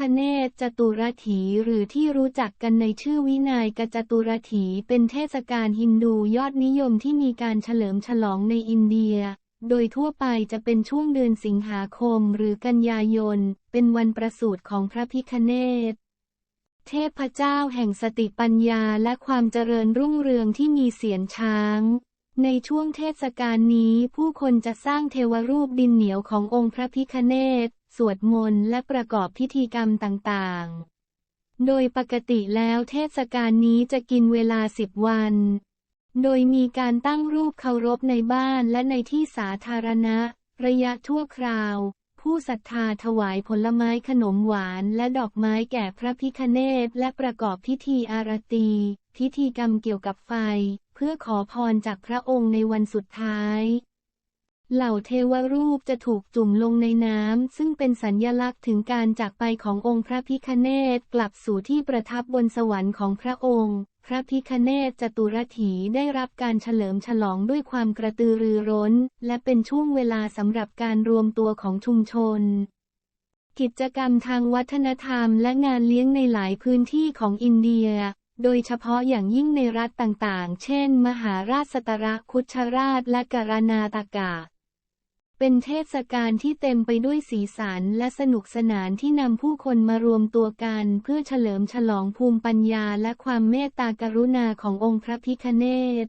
คเนศจตุรถีหรือที่รู้จักกันในชื่อวินัยกจตุรถีเป็นเทศกาลฮินดูยอดนิยมที่มีการเฉลิมฉลองในอินเดีย โดยทั่วไปจะเป็นช่วงเดือนสิงหาคมหรือกันยายน เป็นวันประสูติของพระพิคเนศเทพเจ้าแห่งสติปัญญาและความเจริญรุ่งเรืองที่มีเสียงช้าง ในช่วงเทศกาลนี้ผู้คนจะสร้างเทวรูปดินเหนียวขององค์พระพิคเนศ สวดมนต์และประกอบพิธีกรรมต่างๆ โดยปกติแล้วเทศกาลนี้จะกินเวลาสิบวัน โดยมีการตั้งรูปเคารพในบ้านและในที่สาธารณะ ระยะทั่วคราว ผู้ศรัทธาถวายผลไม้ขนมหวานและดอกไม้แก่พระพิคเนศและประกอบพิธีอารตี พิธีกรรมเกี่ยวกับไฟ เพื่อขอพรจากพระองค์ในวันสุดท้าย เหล่าเทวรูปจะถูกจุ่มลงในน้ำ ซึ่งเป็นสัญญลักษณ์ถึงการจากไปขององค์พระพิคเนศกลับสู่ที่ประทับบนสวรรค์ของพระองค์ พระพิคเนศจตุรถีได้รับการเฉลิมฉลองด้วยความกระตือรือร้น และเป็นช่วงเวลาสำหรับการรวมตัวของชุมชน กิจกรรมทางวัฒนธรรมและงานเลี้ยงในหลายพื้นที่ของอินเดียโดยเฉพาะอย่างยิ่งในรัฐต่างๆ เช่น มหาราชสตรคุชราชและกรณาตากา เป็นเทศกาลที่เต็มไปด้วยสีสันและสนุกสนานที่นำผู้คนมารวมตัวกันเพื่อเฉลิมฉลองภูมิปัญญาและความเมตตากรุณาขององค์พระพิคเนศ